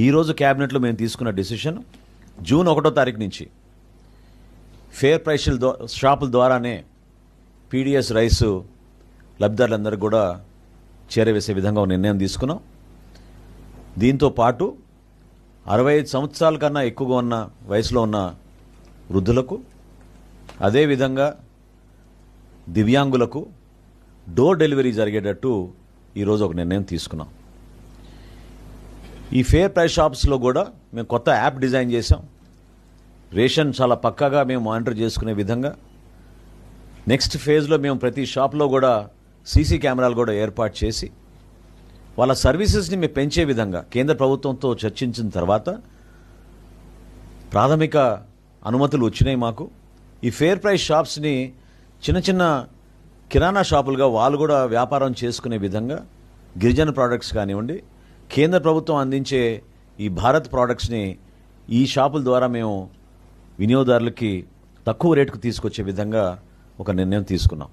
ఈరోజు క్యాబినెట్లో మేము తీసుకున్న డిసిషన్ జూన్ ఒకటో తారీఖు నుంచి ఫేర్ ప్రైస్ల షాపుల ద్వారానే పీడిఎస్ రైస్ లబ్ధిదారులందరికీ కూడా చేరవేసే విధంగా ఒక నిర్ణయం తీసుకున్నాం. దీంతో పాటు అరవై ఐదు సంవత్సరాల కన్నా ఎక్కువగా ఉన్న వయసులో ఉన్న వృద్ధులకు అదేవిధంగా దివ్యాంగులకు డోర్ డెలివరీ జరిగేటట్టు ఈరోజు ఒక నిర్ణయం తీసుకున్నాం. ఈ ఫేర్ ప్రైస్ షాప్స్లో కూడా మేము కొత్త యాప్ డిజైన్ చేసాం రేషన్ చాలా పక్కాగా మేము మానిటర్ చేసుకునే విధంగా. నెక్స్ట్ ఫేజ్లో మేము ప్రతి షాప్లో కూడా సీసీ కెమెరాలు కూడా ఏర్పాటు చేసి వాళ్ళ సర్వీసెస్ని మేము పెంచే విధంగా కేంద్ర ప్రభుత్వంతో చర్చించిన తర్వాత ప్రాథమిక అనుమతులు వచ్చినాయి మాకు. ఈ ఫేర్ ప్రైస్ షాప్స్ని చిన్న చిన్న కిరాణా షాపులుగా వాళ్ళు కూడా వ్యాపారం చేసుకునే విధంగా గిరిజన ప్రోడక్ట్స్ కానివ్వండి కేంద్ర ప్రభుత్వం అందించే ఈ భారత్ ప్రోడక్ట్స్ని ఈ షాపుల ద్వారా మేము వినియోగదారులకి తక్కువ రేటుకు తీసుకొచ్చే విధంగా ఒక నిర్ణయం తీసుకున్నాం.